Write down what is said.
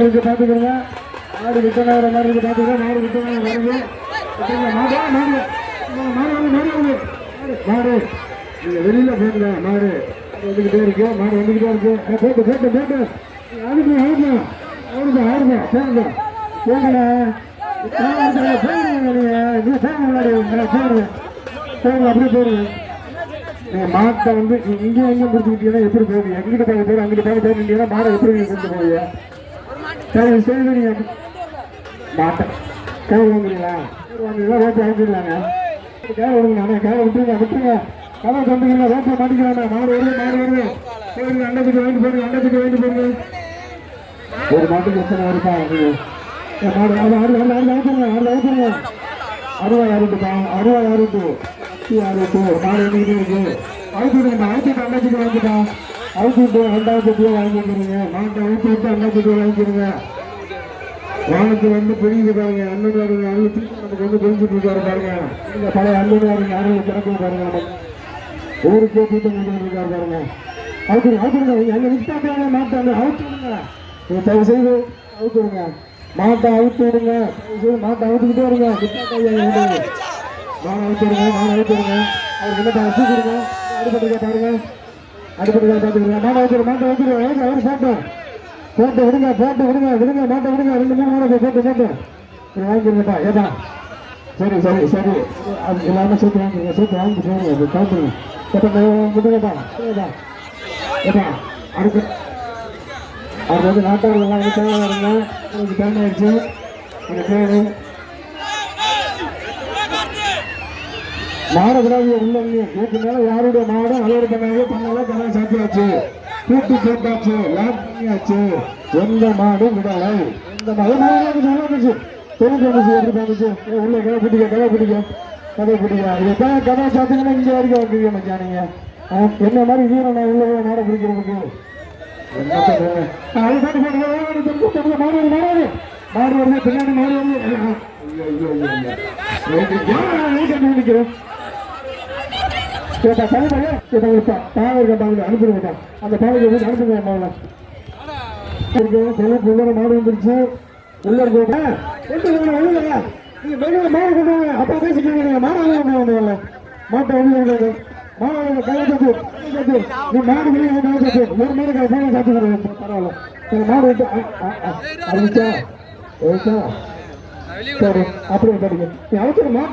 இருக்கு பாத்துக்கிறங்க மாடு விட்ட நேரம் மாதிரி இருக்கு பாத்துக்கிறேன் மாடு விட்ட நேரம் வருது விட்டுருங்க. மாடு மாடு மாடு மாடு மாடு நீங்க வெளியில போங்க மாடு. மாடு வந்துகிட்டே இருக்கு மாடு வந்துகிட்டே இருக்கு. போட்டு போட்டு போட்டு. ஆடுங்க ஆடுங்க ஆடுங்க ஆடுங்க போங்க. போங்கடா. அப்படியே மாட்டை வந்து இங்கே எங்கே பிடிச்சிக்கிட்டீங்கன்னா எப்படி போவீங்க எங்கிட்ட போய் அங்கிட்ட போயிருந்தீங்கன்னா மாடை எப்படி கொண்டு போவீங்க? சரி சரி நீங்க. மாட்டேன் கேவ வாங்குறீங்களா? வாங்குறீங்களா ரோட்டை வாங்கிடலாங்க. கேவ விடுங்க அண்ணா. கேவ விட்டுருங்க விட்டுருங்க. கதை கொண்டுக்கிறீங்க ரோட்டை மாட்டிக்கிறாங்க மாடு வருது மாடு வருது. போயிருங்க அண்டத்துக்கு வாங்கிட்டு போயிருங்க அண்டத்துக்கு வாங்கிட்டு போயிருங்க ஒரு மாட்டுக்கு எத்தனை இருக்கா ஆகுது மாடு அது ஆடு ஆடு ஆடு அவுத்துருங்க ஆடு அவுத்துருங்க அறுபது அறுபது அறுபது அறுபது அறுபது. மாடு எண்ணிக்கிட்டே இருக்கு. அவுத்துடுங்க அவுத்துட்டு அண்டாச்சுக்கு வாங்கிட்டா அவுத்துட்டு ரெண்டாயிரத்தி வாங்கிக்கிறீங்க. மாட்டை அவுத்து விட்டு அண்டாச்சுக்கு வாங்கிக்கிறீங்க. வானத்து வந்து பெரிய பாருங்க. அண்ணன் வருங்க அருள் திருப்பி நமக்கு வந்து பெஞ்சிட்டு இருக்காரு பாருங்க. இந்த பழைய அண்ணன் வருங்க அருள் திறக்க பாருங்க. ஊருக்கே கூட்டம் கொண்டு இருக்காரு பாருங்க. அவுத்துருங்க அவுத்துருங்க எங்க நிற்காங்க மாட்டாங்க அவுத்துருங்க நீங்க தயவு செய்து அவுத்துருங்க மாட்டை அவுத்து விடுங்க. தயவு செய்து மாட்டை அவுத்துக்கிட்டே இருங்க. நிற்காங்க விடுங்க. அவுத்துருங்க அவுத்துடுங்க அவுத்துருங்க அவருக்கு என்ன பாருங்க தூக்கிடுங்க அடிபட்டுருக்கா பாருங்க. அடிபட்டுருக்கா பார்த்துக்கிறேன் மாட்டை அவுத்துடுங்க மாட்டை அவுத்துடுங்க அவர் போட்டோம் போட்டு. விடுங்க போட்டு விடுங்க விடுங்க மாட்டை விடுங்க. ரெண்டு மூணு மாடை போட்டு போட்டு இது ஏப்பா. சரி சரி சரி. அது எல்லாமே சேர்த்து வாங்கிக்கிறீங்க சேர்த்து வாங்கி போடுங்க அது கவுத்துருங்க. எப்பா விடுங்கப்பா ஏப்பா. அடுத்து. அது வந்து நாட்டாளர்கள்லாம் தேவை டைம் ஆயிடுச்சு எனக்கு தேவை மாடக்கூடாது உள்ளவங்க இதுக்கு மேல யாருடைய மாடு அலோடு பண்ணாங்க பண்ணாலும் கடன் சாத்தியாச்சு கூட்டு சேர்த்தாச்சு லேப் பண்ணியாச்சு எந்த மாடும் விடலை எந்த மாடும் மாடு இருந்துச்சு தெரிஞ்சு வந்துச்சு எப்படி பண்ணுச்சு உள்ள கதை பிடிக்க கதை பிடிக்க கதை பிடிக்க இதுதான் கதை சாத்திங்கன்னா இங்க வரைக்கும் வந்துருக்கீங்க மச்சானீங்க என்ன மாதிரி வீரனை உள்ள போய் பிடிக்கிறதுக்கு அது மாடு வருது, மாடு பின்னாடி மாடு வருது ஐயோ தலைமையை ஐயோ ஏன் ஏன் கண்டுபிடிக்கிறேன் கேட்டா கேட்டா. அந்த பாவைக்கு வந்து அனுப்புங்க அம்மாவில் இருக்கு செலவு உள்ள மாடு வந்துருச்சு. உள்ள இருக்கோங்க கொண்டு வாங்க மாடு கொண்டு வாங்க. அப்பா பேசிக்கிறீங்க மாடு வாங்க கொண்டு வாங்க மாட்டை வெளியே கொண்டு வாங்க. மாடு நீ மாடு வெளியே கொண்டு வந்து ஒரு மாடு கை சாப்பிட்டு பரவாயில்ல. நீங்க மாடு விட்டு அறிவிச்சா ஓகே சரி அப்படியே படிங்க நீ அவசரம் மாட்டு